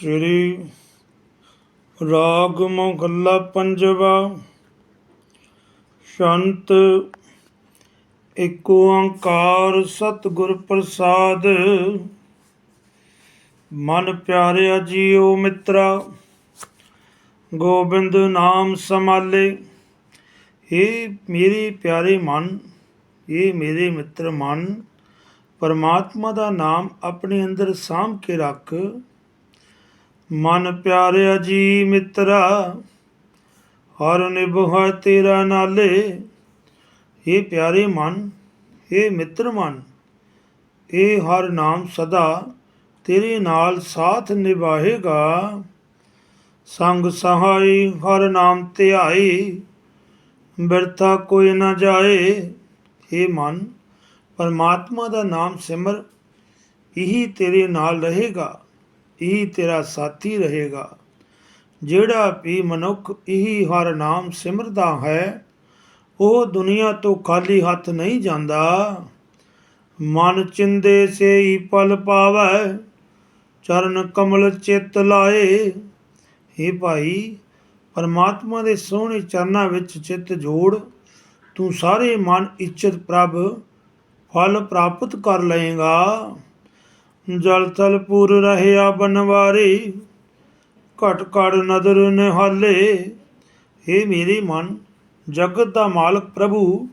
ਸ੍ਰੀ ਰਾਗ ਮੋਹੱਲਾ ਪੰਜਵਾ, ਸ਼ੰਤ ਏਕ ਓੰਕਾਰ ਸਤਿਗੁਰ ਪ੍ਰਸਾਦ। ਮਨ ਪਿਆਰਿਆ ਜੀਓ ਮਿੱਤਰਾ, ਗੋਬਿੰਦ ਨਾਮ ਸਮਾਲੇ ਇਹ ਮੇਰੇ ਪਿਆਰੇ ਮਨ ਇਹ ਮੇਰੇ ਮਿੱਤਰ ਮਨ, ਪਰਮਾਤਮਾ ਦਾ ਨਾਮ ਆਪਣੇ ਅੰਦਰ ਸਾਂਭ ਕੇ ਰੱਖ। ਮਨ ਪਿਆਰਿਆ ਜੀ ਮਿੱਤਰਾ, ਹਰ ਨਿਭਾ ਤੇਰਾ ਨਾਲੇ। ਇਹ ਪਿਆਰੇ ਮਨ ਇਹ ਮਿੱਤਰ ਮਨ ਇਹ ਹਰ ਨਾਮ ਸਦਾ ਤੇਰੇ ਨਾਲ ਸਾਥ ਨਿਭਾਏਗਾ। ਸੰਗ ਸਹਾਈ ਹਰ ਨਾਮ ਧਿਆਈ, ਬਿਰਥਾ ਕੋਈ ਨਾ ਜਾਏ। ਇਹ ਮਨ, ਪਰਮਾਤਮਾ ਦਾ ਨਾਮ ਸਿਮਰ, ਇਹੀ ਤੇਰੇ ਨਾਲ ਰਹੇਗਾ। ਇਹੀ ਤੇਰਾ ਸਾਥੀ ਰਹੇਗਾ। ਜਿਹੜਾ ਵੀ ਮਨੁੱਖ ਇਹੀ ਹਰ ਨਾਮ ਸਿਮਰਦਾ ਹੈ, ਉਹ ਦੁਨੀਆ ਤੋਂ ਖਾਲੀ ਹੱਥ ਨਹੀਂ ਜਾਂਦਾ। ਮਨ ਚਿੰਦੇ ਸੇਈ ਪਲ ਪਾਵੈ, ਚਰਨ ਕਮਲ ਚਿਤ ਲਾਏ। हे ਭਾਈ, ਪਰਮਾਤਮਾ ਦੇ ਸੋਹਣੇ ਚਰਨਾਂ ਵਿੱਚ ਚਿੱਤ ਜੋੜ, ਤੂੰ ਸਾਰੇ ਮਨ ਇੱਛਤ ਪ੍ਰਭ ਫਲ ਪ੍ਰਾਪਤ ਕਰ ਲਏਗਾ। ਜਲ ਤਲ ਪੁਰ ਰਹਿਆ ਬਨਵਾਰੀ। ਘਟ ਘੜ ਨਦਰ ਨਿਹਾਲੇ। हे ਮੇਰੇ ਮਨ ਜਗਤ ਦਾ ਮਾਲਕ ਪ੍ਰਭੂ,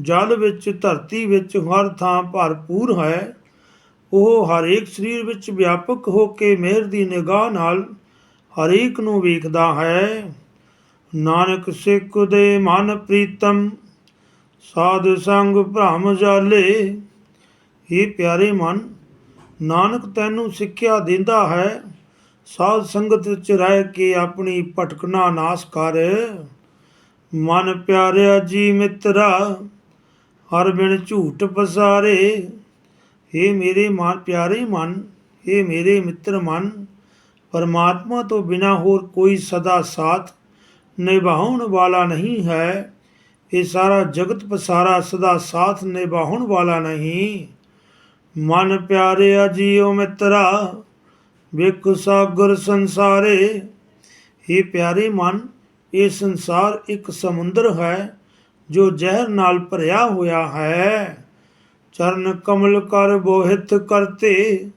ਜਲ ਵਿੱਚ, ਧਰਤੀ ਵਿੱਚ ਹਰ ਥਾਂ ਭਰਪੂਰ ਹੈ। ਉਹ ਹਰੇਕ ਸਰੀਰ ਵਿੱਚ ਵਿਆਪਕ ਹੋ ਕੇ ਮਿਹਰ ਦੀ ਨਿਗਾਹ ਨਾਲ ਹਰੇਕ ਨੂੰ ਵੇਖਦਾ ਹੈ। ਨਾਨਕ ਸਿੱਖ ਦੇ ਮਨ ਪ੍ਰੀਤਮ, ਸਾਧ ਸੰਗ ਭ੍ਰਮ ਜਾਲੇ। ਇਹ ਪਿਆਰੇ ਮਨ ਨਾਨਕ ਤੈਨੂੰ ਸਿੱਖਿਆ ਦਿੰਦਾ ਹੈ। ਸਾਧ ਸੰਗਤ ਵਿੱਚ ਰਹਿ ਕੇ ਆਪਣੀ ਭਟਕਣਾ ਨਾਸ ਕਰ। ਮਨ ਪਿਆਰਿਆ ਜੀ ਮਿੱਤਰਾ, ਹਰ ਬਿਨ ਝੂਠ ਪਸਾਰੇ। ਏ ਮੇਰੇ ਮਨ, ਪਿਆਰੇ ਮਨ ਏ ਮੇਰੇ ਮਿੱਤਰ ਮਨ, ਪਰਮਾਤਮਾ ਤੋਂ ਬਿਨਾ ਹੋਰ ਕੋਈ ਸਦਾ ਸਾਥ ਨਿਭਾਉਣ ਵਾਲਾ ਨਹੀਂ ਹੈ। ਇਹ ਸਾਰਾ ਜਗਤ ਪਸਾਰਾ ਸਦਾ ਸਾਥ ਨਿਭਾਉਣ ਵਾਲਾ ਨਹੀਂ। ਮਨ ਪਿਆਰਿਆ ਜੀਓ ਮਿੱਤਰਾ, ਵੇਖ ਸਾਗਰ ਸੰਸਾਰੇ। ਇਹ ਪਿਆਰੇ ਮਨ, ਇਹ ਸੰਸਾਰ ਇੱਕ ਸਮੁੰਦਰ ਹੈ, ਜੋ ਜ਼ਹਿਰ ਨਾਲ ਭਰਿਆ ਹੋਇਆ ਹੈ। ਚਰਨ ਕਮਲ ਕਰ ਬੋਹਿਤ ਕਰਤੇ,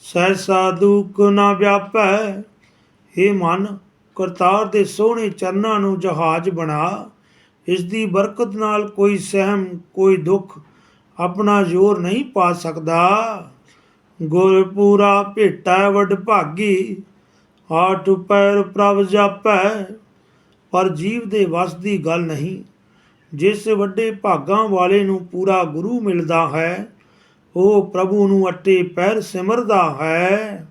ਸਹਿਸਾ ਦੁਖ ਨਾ ਵਿਆਪੈ। हे ਮਨ, ਕਰਤਾਰ ਦੇ ਸੋਹਣੇ ਚਰਨਾਂ ਨੂੰ ਜਹਾਜ਼ ਬਣਾ। ਇਸ ਦੀ ਬਰਕਤ ਨਾਲ ਕੋਈ ਸਹਿਮ, ਕੋਈ ਦੁੱਖ ਆਪਣਾ ਜ਼ੋਰ ਨਹੀਂ ਪਾ ਸਕਦਾ। ਗੁਰ ਪੂਰਾ ਭੇਟਾ ਵਡ ਭਾਗੀ ਆਠ ਪੈਰ ਪ੍ਰਭ ਜਾਪੈ, ਪਰ ਜੀਵ ਦੇ ਵਸ ਦੀ ਗੱਲ ਨਹੀਂ। ਜਿਸ ਵੱਡੇ ਭਾਗਾਂ ਵਾਲੇ ਨੂੰ ਪੂਰਾ ਗੁਰੂ ਮਿਲਦਾ ਹੈ, ਉਹ ਪ੍ਰਭੂ ਨੂੰ ਅੱਟੇ ਪੈਰ ਸਿਮਰਦਾ ਹੈ।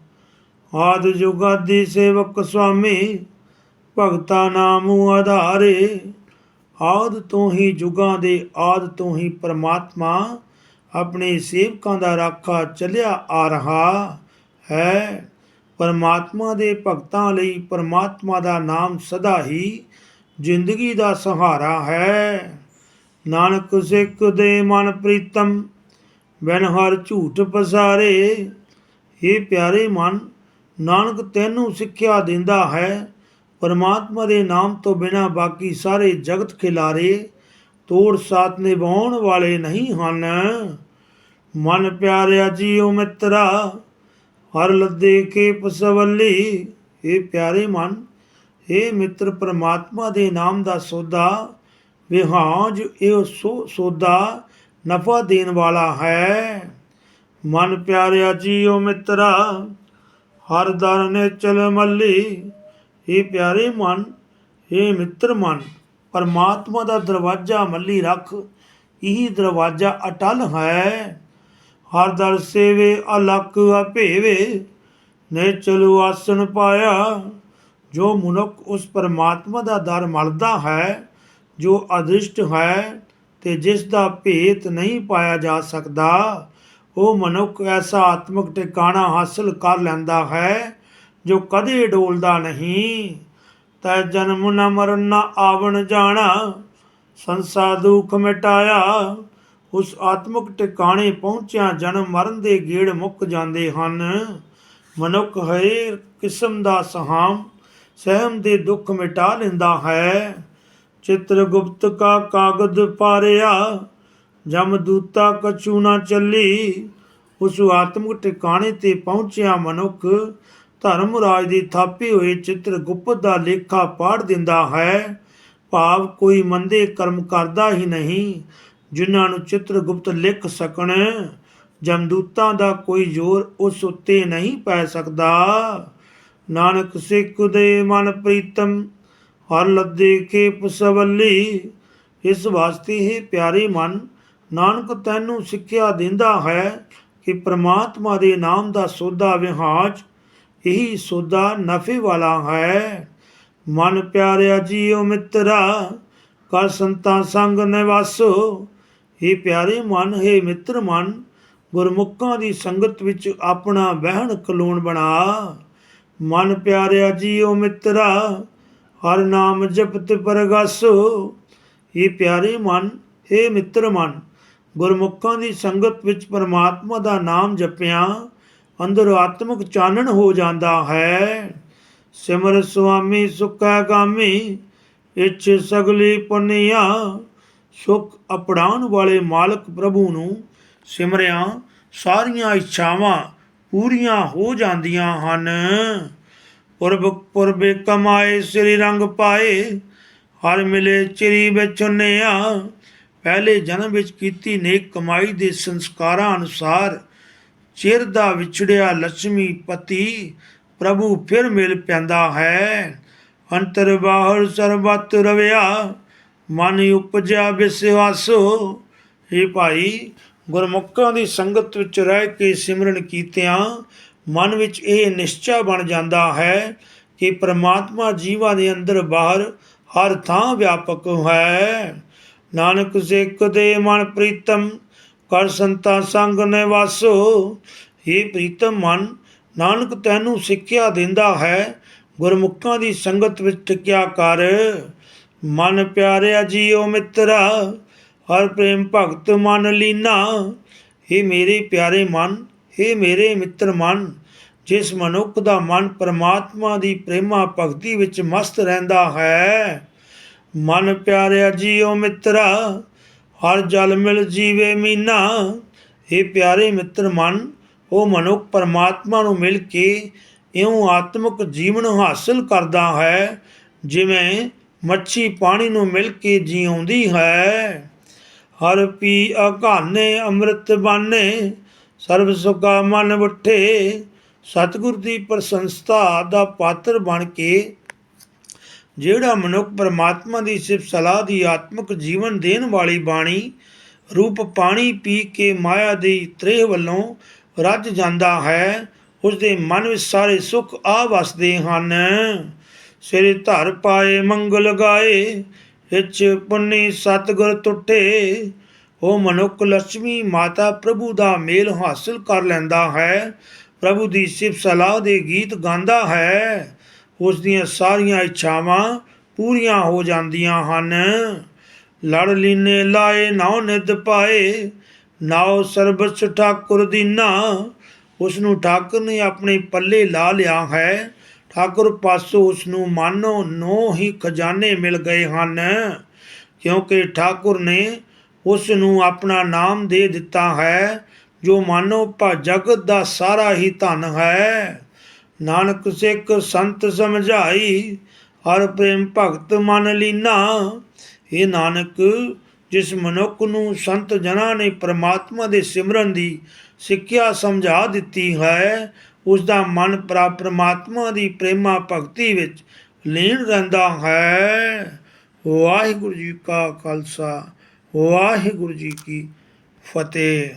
ਆਦ ਜੁਗਾਦੀ ਸੇਵਕ ਸੁਆਮੀ, ਭਗਤਾ ਨਾਮੁ ਆਧਾਰੇ ਆਦ ਤੋਂ ਹੀ ਜੁਗਾਂ ਦੇ ਆਦ ਤੋਂ ਹੀ ਪ੍ਰਮਾਤਮਾ ਆਪਣੇ ਸੇਵਕਾਂ ਦਾ ਰਾਖਾ ਚੱਲਿਆ ਆ ਰਹਾ ਹੈ। ਪਰਮਾਤਮਾ ਦੇ ਭਗਤਾਂ ਲਈ ਪਰਮਾਤਮਾ ਦਾ ਨਾਮ ਸਦਾ ਹੀ ਜ਼ਿੰਦਗੀ ਦਾ ਸਹਾਰਾ ਹੈ। ਨਾਨਕ ਸਿੱਖ ਦੇ ਮਨ ਪ੍ਰੀਤਮ, ਬਿਨ ਹਰ ਝੂਠ ਪਸਾਰੇ। ਇਹ ਪਿਆਰੇ ਮਨ, ਨਾਨਕ ਤੈਨੂੰ ਸਿੱਖਿਆ ਦਿੰਦਾ ਹੈ। ਪਰਮਾਤਮਾ ਦੇ ਨਾਮ ਤੋਂ ਬਿਨਾ ਬਾਕੀ ਸਾਰੇ ਜਗਤ ਖਿਲਾਰੇ ਤੋੜ ਸਾਥ ਨਿਭਾਉਣ ਵਾਲੇ ਨਹੀਂ ਹਨ ਮਨ ਪਿਆਰਿਆ ਜੀਓ ਮਿੱਤਰਾ ਹਰ ਲੱਦੇ ਕੇ ਪਸਵੱਲੀ ਇਹ ਪਿਆਰੇ ਮਨ ਇਹ ਮਿੱਤਰ ਪਰਮਾਤਮਾ ਦੇ ਨਾਮ ਦਾ ਸੌਦਾ ਵਿਹਾਜ ਇਹ ਸੋ- ਸੌਦਾ ਨਫਾ ਦੇਣ ਵਾਲਾ ਹੈ ਮਨ ਪਿਆਰਿਆ ਜੀਓ ਮਿੱਤਰਾ ਹਰ ਦਰ ਨੇ ਚਲ ਮੱਲੀ ਇਹ ਪਿਆਰੇ ਮਨ ਇਹ ਮਿੱਤਰ ਮਨ, ਪਰਮਾਤਮਾ ਦਾ ਦਰਵਾਜ਼ਾ ਮੱਲੀ ਰੱਖ, ਇਹੀ ਦਰਵਾਜ਼ਾ ਅਟਲ ਹੈ। ਹਰ ਦਰ ਸੇਵੇ ਅਲਕ ਅਭੇਵੇ ਨੇ ਚਲੂ ਆਸਣ ਪਾਇਆ। ਜੋ ਮਨੁੱਖ ਉਸ ਪਰਮਾਤਮਾ ਦਾ ਦਰ ਮਲਦਾ ਹੈ, ਜੋ ਅਦ੍ਰਿਸ਼ਟ ਹੈ, ਤੇ ਜਿਸ ਦਾ ਭੇਤ ਨਹੀਂ ਪਾਇਆ ਜਾ ਸਕਦਾ, ਉਹ ਮਨੁੱਖ ਐਸਾ ਆਤਮਿਕ ਟਿਕਾਣਾ ਹਾਸਲ ਕਰ ਲੈਂਦਾ ਹੈ ਜੋ ਕਦੇ ਡੋਲਦਾ ਨਹੀਂ, ਤੈ ਜਨਮ ਨ ਮਰਨ ਨ ਆਵਣ ਜਾਣਾ। ਸੰਸਾ ਦੁਖ ਮਿਟਾਇਆ, ਉਸ ਆਤਮਿਕ ਟਿਕਾਣੇ ਪਹੁੰਚਿਆ, ਜਨਮ ਮਰਨ ਦੇ ਗੇੜ ਮੁੱਕ ਜਾਂਦੇ ਹਨ। ਮਨੁੱਖ ਹਰੇਕ ਕਿਸਮ ਦਾ ਸਹਾਮ, ਸਹਿਮ ਦੇ ਦੁੱਖ ਮਿਟਾ ਲੈਂਦਾ ਹੈ। ਚਿਤ੍ਰਗੁਪਤ ਕਾ ਕਾਗਦ ਪਾਰਿਆ ਜਮਦੂਤਾ ਕਛੂ ਨਾ ਚੱਲੀ। ਉਸ ਆਤਮਿਕ ਟਿਕਾਣੇ ਤੇ ਪਹੁੰਚਿਆ ਮਨੁੱਖ ਧਰਮ ਰਾਜ ਦੀ ਥਾਪੀ ਹੋਈ ਚਿਤ੍ਰਗੁਪਤ ਦਾ ਲੇਖਾ ਪਾੜ ਦਿੰਦਾ ਹੈ। ਭਾਵ ਕੋਈ ਮੰਦੇ ਕਰਮ ਕਰਦਾ ਹੀ ਨਹੀਂ, ਜਿਨ੍ਹਾਂ ਨੂੰ ਚਿਤ੍ਰਗੁਪਤ ਲਿਖ ਸਕਣ। ਜਮਦੂਤਾਂ ਦਾ ਕੋਈ ਜ਼ੋਰ ਉਸ ਉੱਤੇ ਨਹੀਂ ਪੈ ਸਕਦਾ। ਨਾਨਕ ਸਿੱਖ ਦੇ ਮਨ ਪ੍ਰੀਤਮ, ਹਰ ਲੱਦੇ ਕੇ ਪੁਸਵੱਲੀ ਇਸ ਵਾਸਤੇ ਹੀ ਪਿਆਰੇ ਮਨ, ਨਾਨਕ ਤੈਨੂੰ ਸਿੱਖਿਆ ਦਿੰਦਾ ਹੈ ਕਿ ਪ੍ਰਮਾਤਮਾ ਦੇ ਨਾਮ ਦਾ ਸੋਧਾ ਵਿਹਾਜ ਇਹੀ ਸੌਦਾ ਨਫੇ ਵਾਲਾ ਹੈ। ਮਨ ਪਿਆਰਿਆ ਜੀਓ ਮਿੱਤਰਾ, ਕਰ ਸੰਤਾਂ ਸੰਗ ਨਿਵਾਸੋ। हे ਪਿਆਰੇ ਮਨ, ਹੈ ਮਿੱਤਰ ਮਨ, ਗੁਰਮੁਖਾਂ ਦੀ ਸੰਗਤ ਵਿੱਚ ਆਪਣਾ ਵਹਿਣ ਕਲੂਣ ਬਣਾ। ਮਨ ਪਿਆਰਿਆ ਜੀਓ ਮਿੱਤਰਾ, ਹਰ ਨਾਮ ਜਪਤ ਪਰਗਾਸੋ। ਇਹ ਪਿਆਰੇ ਮਨ हे ਮਿੱਤਰ ਮਨ, ਗੁਰਮੁਖਾਂ ਦੀ ਸੰਗਤ ਵਿੱਚ ਪਰਮਾਤਮਾ ਦਾ ਨਾਮ ਜਪਿਆ। ਅੰਦਰ ਆਤਮਿਕ ਚਾਨਣ ਹੋ ਜਾਂਦਾ ਹੈ। ਸਿਮਰ ਸੁਆਮੀ ਸੁਖਾ ਗਾਮੀ, ਇੱਛ ਸਗਲੀ ਪੁੰਨਿਆ, ਸੁਖ ਅਪੜਾਉਣ ਵਾਲੇ ਮਾਲਕ ਪ੍ਰਭੂ ਨੂੰ ਸਿਮਰਿਆ, ਸਾਰੀਆਂ ਇੱਛਾਵਾਂ ਪੂਰੀਆਂ ਹੋ ਜਾਂਦੀਆਂ ਹਨ। ਪੁਰਬ, ਪੁਰਬੇ ਕਮਾਏ, ਸ੍ਰੀ ਰੰਗ ਪਾਏ, ਹਰ ਮਿਲੇ ਚਿਰੀ ਵਿਚੁੰਨਿਆ ਪਹਿਲੇ ਜਨਮ ਵਿੱਚ ਕੀਤੀ ਨੇਕ ਕਮਾਈ ਦੇ ਸੰਸਕਾਰਾਂ ਅਨੁਸਾਰ ਚਿਰ ਦਾ ਵਿਛੜਿਆ ਲక్ష్ਮੀ ਪਤੀ ਪ੍ਰਭੂ ਫਿਰ ਮਿਲ ਪੈਂਦਾ ਹੈ। ਅੰਤਰ ਬਾਹਰ ਸਰਬਤ ਰਵਿਆ, ਮਨ ਉਪਜਿਆ ਵਿਸਵਾਸੋ ਇਹ ਭਾਈ, ਗੁਰਮੁਖਾਂ ਦੀ ਸੰਗਤ ਵਿੱਚ ਰਹਿ ਕੇ ਸਿਮਰਨ ਕੀਤਿਆਂ ਮਨ ਵਿੱਚ ਇਹ ਨਿਸ਼ਚਾ ਬਣ ਜਾਂਦਾ ਹੈ ਕਿ ਪ੍ਰਮਾਤਮਾ ਜੀਵਾਂ ਦੇ ਅੰਦਰ ਬਾਹਰ ਹਰ ਥਾਂ ਵਿਆਪਕ ਹੈ। ਨਾਨਕ ਸਿੱਖ ਦੇ ਮਨ ਪ੍ਰੀਤਮ ਕਰ ਸੰਤਾ ਸੰਗ ਨੇ ਨਿਵਾਸੋ। ਇਹ ਪ੍ਰੀਤਮ ਮਨ, ਨਾਨਕ ਤੈਨੂੰ ਸਿੱਖਿਆ ਦਿੰਦਾ ਹੈ, ਗੁਰਮੁਖਾਂ ਦੀ ਸੰਗਤ ਵਿੱਚ ਟਿਕਿਆ ਕਰ। ਮਨ ਪਿਆਰਿਆ ਜੀਓ ਮਿੱਤਰਾ, ਹਰ ਪ੍ਰੇਮ ਭਗਤ ਮਨ ਲੀਨਾ। ਇਹ ਮੇਰੇ ਪਿਆਰੇ ਮਨ ਇਹ ਮੇਰੇ ਮਿੱਤਰ ਮਨ, ਜਿਸ ਮਨੁੱਖ ਦਾ ਮਨ ਪਰਮਾਤਮਾ ਦੀ ਪ੍ਰੇਮਾ ਭਗਤੀ ਵਿੱਚ ਮਸਤ ਰਹਿੰਦਾ ਹੈ। ਮਨ ਪਿਆਰਿਆ ਜੀਓ ਮਿੱਤਰਾ ਹਰ ਜਲ ਮਿਲ ਜੀਵੇ ਮੀਨਾ। ਇਹ ਪਿਆਰੇ ਮਿੱਤਰ ਮਨ ਉਹ ਮਨੁੱਖ ਪਰਮਾਤਮਾ ਨੂੰ ਮਿਲ ਕੇ ਇਉਂ ਆਤਮਿਕ ਜੀਵਨ ਹਾਸਲ ਕਰਦਾ ਹੈ, ਜਿਵੇਂ ਮੱਛੀ ਪਾਣੀ ਨੂੰ ਮਿਲ ਕੇ ਜੀਉਂਦੀ ਹੈ। ਹਰ ਪੀ ਅਘਾਨੇ ਅੰਮ੍ਰਿਤ ਬਾਨੇ, ਸਰਬ ਸੁਖਾ ਮਨ ਵਠੇ। ਸਤਿਗੁਰ ਦੀ ਪ੍ਰਸ਼ੰਸਤਾ ਦਾ ਪਾਤਰ ਬਣ ਕੇ ਜਿਹੜਾ ਮਨੁੱਖ ਪਰਮਾਤਮਾ ਦੀ ਸਿਫਤ ਸਲਾਹ ਦੀ ਆਤਮਿਕ ਜੀਵਨ ਦੇਣ ਵਾਲੀ ਬਾਣੀ, ਰੂਪ ਪਾਣੀ ਪੀ ਕੇ ਮਾਇਆ ਦੀ ਤ੍ਰੇਹ ਵੱਲੋਂ ਰੱਜ ਜਾਂਦਾ ਹੈ ਉਸ ਦੇ ਮਨ ਵਿੱਚ ਸਾਰੇ ਸੁੱਖ ਆ ਵਸਦੇ ਹਨ। ਸਿਰ ਧਰ ਪਾਏ, ਮੰਗਲ ਗਾਏ, ਵਿੱਚ ਪੁੰਨੀ ਸਤਗੁਰ ਟੁੱਟੇ, ਉਹ ਮਨੁੱਖ ਲక్ష్ਮੀ ਮਾਤਾ ਪ੍ਰਭੂ ਦਾ ਮੇਲ ਹਾਸਲ ਕਰ ਲੈਂਦਾ ਹੈ, ਪ੍ਰਭੂ ਦੀ ਸਿਫਤ ਸਲਾਹ ਦੇ ਗੀਤ ਗਾਉਂਦਾ ਹੈ। ਉਸ ਦੀਆਂ ਸਾਰੀਆਂ ਇੱਛਾਵਾਂ ਪੂਰੀਆਂ ਹੋ ਜਾਂਦੀਆਂ ਹਨ। ਲੜ ਲੀਨੇ ਲਾਏ, ਨਾਉ ਨਿਦ ਪਾਏ, ਨਾਉ ਸਰਬਸ ਠਾਕੁਰ ਦੀਨਾ। ਉਸ ਨੂੰ ਠਾਕੁਰ ਨੇ ਆਪਣੇ ਪੱਲੇ ਲਾ ਲਿਆ ਹੈ। ਠਾਕੁਰ ਪਾਸੋਂ ਉਸ ਨੂੰ ਮਾਨੋ ਨੋ ਹੀ ਖਜ਼ਾਨੇ ਮਿਲ ਗਏ ਹਨ। ਕਿਉਂਕਿ ਠਾਕੁਰ ਨੇ ਉਸ ਨੂੰ ਆਪਣਾ ਨਾਮ ਦੇ ਦਿੱਤਾ ਹੈ, ਜੋ ਮਾਨੋ ਭਾ ਜਗਤ ਦਾ ਸਾਰਾ ਹੀ ਧਨ ਹੈ। ਨਾਨਕ ਸਿੱਖ ਸੰਤ ਸਮਝਾਈ, ਹਰ ਪ੍ਰੇਮ ਭਗਤ ਮਨ ਲੀਨਾ। ਇਹ ਨਾਨਕ, ਜਿਸ ਮਨੁੱਖ ਨੂੰ ਸੰਤ ਜਨਾਂ ਨੇ ਪ੍ਰਮਾਤਮਾ ਦੇ ਸਿਮਰਨ ਦੀ ਸਿੱਖਿਆ ਸਮਝਾ ਦਿੱਤੀ ਹੈ ਉਸ ਦਾ ਮਨ ਪ੍ਰਾ ਪ੍ਰਮਾਤਮਾ ਦੀ ਪ੍ਰੇਮਾ ਭਗਤੀ ਵਿੱਚ ਲੀਨ ਰਹਿੰਦਾ ਹੈ। ਵਾਹਿਗੁਰੂ ਜੀ ਕਾ ਖਾਲਸਾ, ਵਾਹਿਗੁਰੂ ਜੀ ਕੀ ਫਤਿਹ।